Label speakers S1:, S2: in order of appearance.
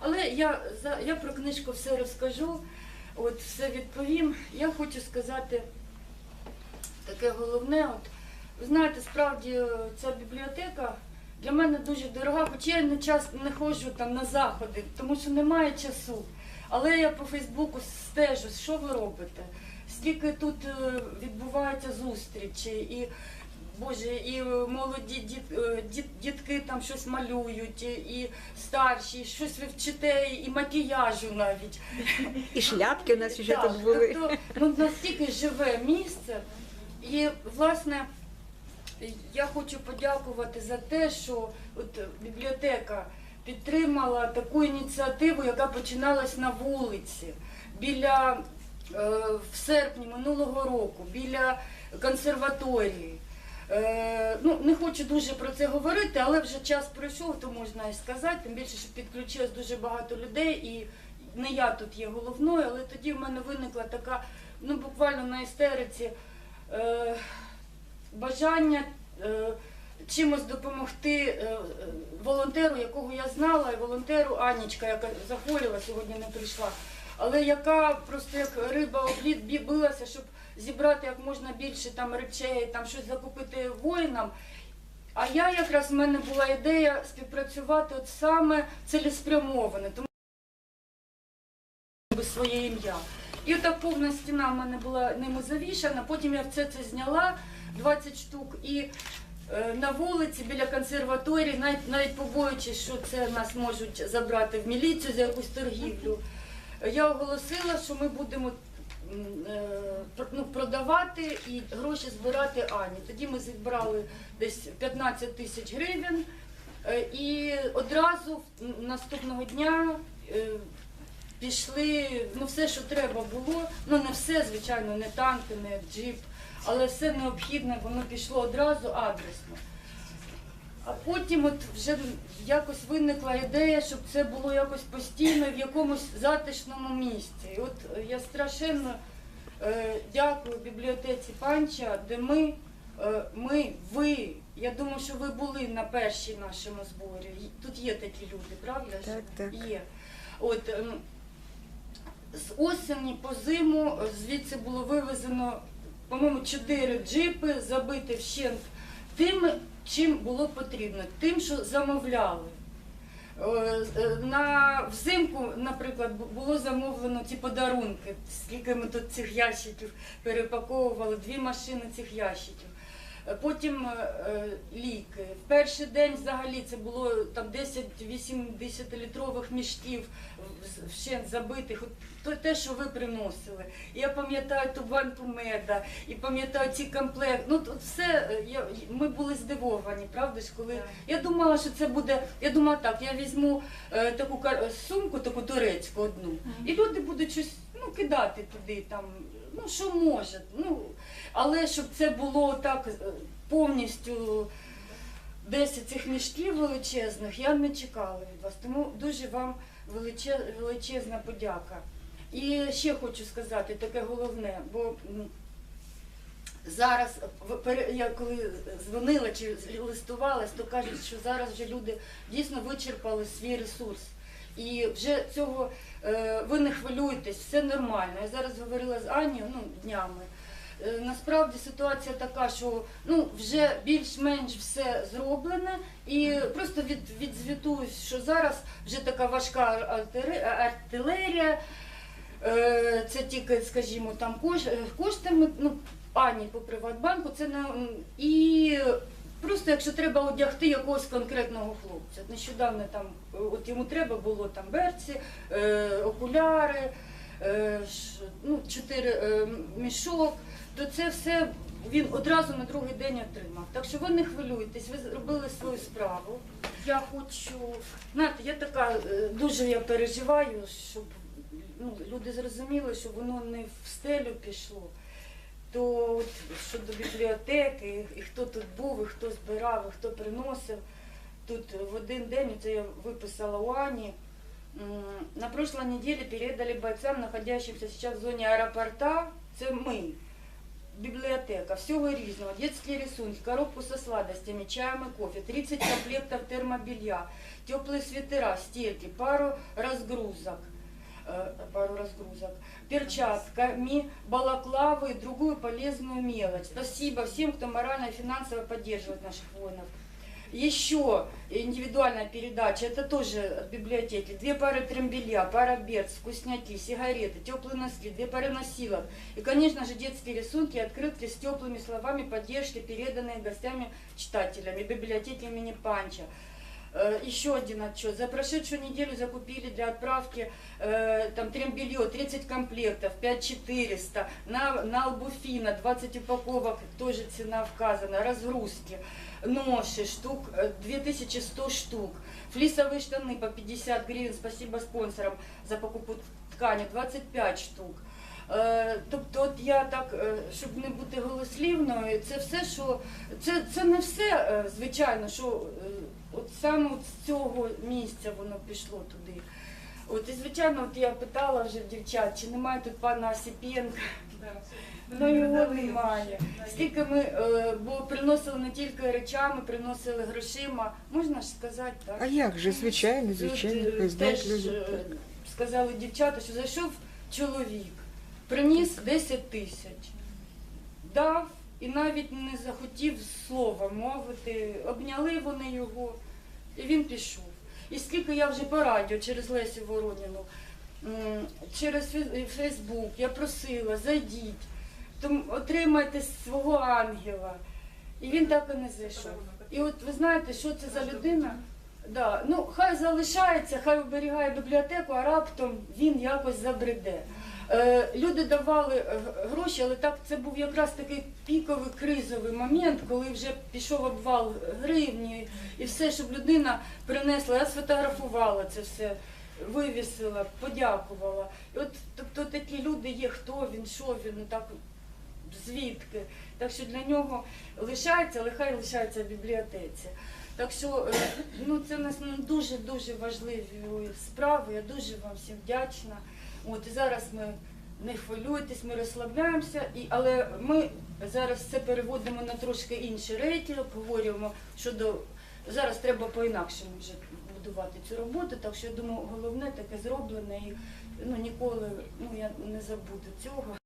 S1: Але я, за- я про книжку все розкажу, от все відповім. Я хочу сказати таке головне. От, ви знаєте, справді е, ця бібліотека для мене дуже дорога, хоча я не час не ходжу там на заходи, тому що немає часу. Але я по Фейсбуку стежу, що ви робите. Скільки тут е, відбувається зустрічі, і Боже, і е, молоді діт, е, діт- дітки там щось малюють, і, і старші, і щось ви вчите, і макіяжу навіть.
S2: І шляпки у нас вже
S1: Так,
S2: тут були.
S1: Тобто, ну, настільки живе місце. І, власне, я хочу подякувати за те, що от бібліотека підтримала таку ініціативу, яка починалась на вулиці, біля е, в серпні минулого року, біля консерваторії. Е, ну, не хочу дуже про це говорити, але вже час пройшов, то можна і сказати. Тим більше, що підключилось дуже багато людей, і не я тут є головною, але тоді в мене виникла така, ну буквально на істериці, е, бажання е, чимось допомогти е, волонтеру, якого я знала, і волонтеру Анічка, яка захворіла, сьогодні не прийшла, але яка просто як риба об лід билася, щоб зібрати як можна більше там речей, там щось закупити воїнам. А я якраз в мене була ідея співпрацювати от саме цілеспрямовано, тому би своє ім'я. І отак повна стіна в мене була ними завішана. Потім я все це зняла 20 штук і е, на вулиці біля консерваторії, навіть, навіть побоюючись, що це нас можуть забрати в міліцію за якусь торгівлю. Я оголосила, що ми будемо е, ну, продавати і гроші збирати Ані. Тоді ми зібрали десь 15 тисяч гривень. Е, І одразу наступного дня е, пішли, ну все, що треба було. Ну не все, звичайно, не танки, не джип, але все необхідне, воно пішло одразу адресно. А потім от вже якось виникла ідея, щоб це було якось постійно в якомусь затишному місці. І от е, я страшенно е, дякую бібліотеці Панча, де ми, е, ми, ви. Я думаю, що ви були на першій нашому зборі. Тут є такі люди, правда?
S2: Так, так.
S1: Є. От, ем, з осені по зиму е, звідси було вивезено, по-моєму, чотири джипи, забити вщент тим, чим було потрібно, тим, що замовляли. Е, е, На взимку, наприклад, було замовлено ці подарунки. Скільки ми тут цих ящиків перепаковували, дві машини цих ящиків. Потім е, е, ліки. В перший день взагалі це було там 10-80 літрових мішків вщент забитих. То те, що ви приносили. Я пам'ятаю ту банку меда, і пам'ятаю ці комплекти. Ну тут все е, я, ми були здивовані, правда ж, коли
S3: Так.
S1: я думала, що це буде. Я думала, так, я візьму е, таку сумку, таку турецьку одну, і люди будуть щось ну, кидати туди, там, що може. Ну, але щоб це було так е, повністю 10 цих мішків величезних, я не чекала від вас. Тому дуже вам величезна подяка. І ще хочу сказати таке головне, бо зараз я коли дзвонила чи листувалась, то кажуть, що зараз вже люди дійсно вичерпали свій ресурс. І вже цього ви не хвилюйтесь, все нормально. Я зараз говорила з Анією ну, днями. Е, Насправді ситуація така, що ну вже більш-менш все зроблене, і просто від, відзвітуюсь, що зараз вже така важка артилерія. Е, Це тільки, скажімо, там кош, е, коштами ну, Ані по Приватбанку. Це не і просто якщо треба одягти якогось конкретного хлопця. Нещодавно там е, от йому треба було там берці, е, окуляри, е, ш- ну, чотири е, мішок, то це все він одразу на другий день отримав. Так що ви не хвилюйтесь, ви зробили свою справу. Я хочу, знаєте, я така е, дуже я переживаю, щоб ну, люди зрозуміли, що воно не в стелю пішло То от щодо бібліотеки, і хто тут був, і хто збирав, і хто приносив. Тут в один день, це я виписала у Ані, м, на прошлой неделе передали бойцам, находящимся сейчас в зоне аэропорта, це ми, бібліотека, всього різного, детські рисунки, коробку со сладостями, чаем и кофе, 30 комплектов термобелья, теплые свитера, стельки, пару разгрузок, э, Пару разгрузок, перчатками, балаклавы и другую полезную мелочь. Спасибо всем, кто морально и финансово поддерживает наших воинов. Еще индивидуальная передача, это тоже от библиотеки. Две пары трембелья, пара берц, вкусняки, сигареты, теплые носки, две пары носилок. И, конечно же, детские рисунки и открытки с теплыми словами поддержки, переданные гостями читателями библиотеки имени Панча. Э, Еще один отчет. За прошедшую неделю закупили для отправки э, там трембелье 30 комплектов, 5400. На, на Албуфина 20 упаковок, тоже цена вказана. Разгрузки, ноши, штук э, 2100 штук. Флисовые штаны по 50 гривен. Спасибо спонсорам за покупку ткани 25 штук. Е, Тобто, от я так, е, щоб не бути голослівною, це все, що це, це не все, е, звичайно, що от саме от з цього місця воно пішло туди. От і звичайно, от я питала вже дівчат, чи немає тут пана Осіпенка. Ну його немає. Скільки ми бо приносили не тільки речами, приносили грошима. Можна ж сказати так.
S2: А як же, звичайно, звичайно,
S1: Тут, теж сказали дівчата, що зайшов чоловік, приніс 10 тисяч, дав і навіть не захотів слова мовити, обняли вони його, і він пішов. І скільки я вже по радіо через Лесю Вороніну, через Фейсбук, я просила, зайдіть, отримайте свого ангела. І він так і не зайшов. І от ви знаєте, що це за людина? Да, ну хай залишається, хай оберігає бібліотеку, а раптом він якось забреде. Е, люди давали е, гроші, але так це був якраз такий піковий кризовий момент, коли вже пішов обвал гривні і все, щоб людина принесла. Я сфотографувала це все, вивісила, подякувала. І от тобто такі люди є, хто він, що він, ну так звідки. Так що для нього лишається, але хай лишається в бібліотеці. Так що е, ну, це у нас ну, дуже-дуже важливі справи. Я дуже вам всім вдячна. От, і зараз ми не хвилюйтесь, ми розслабляємося, і, але ми зараз це переводимо на трошки інші рейки, обговорюємо щодо. Зараз треба по-інакшому вже будувати цю роботу, так що я думаю, головне таке зроблене і ну, ніколи ну, я не забуду цього.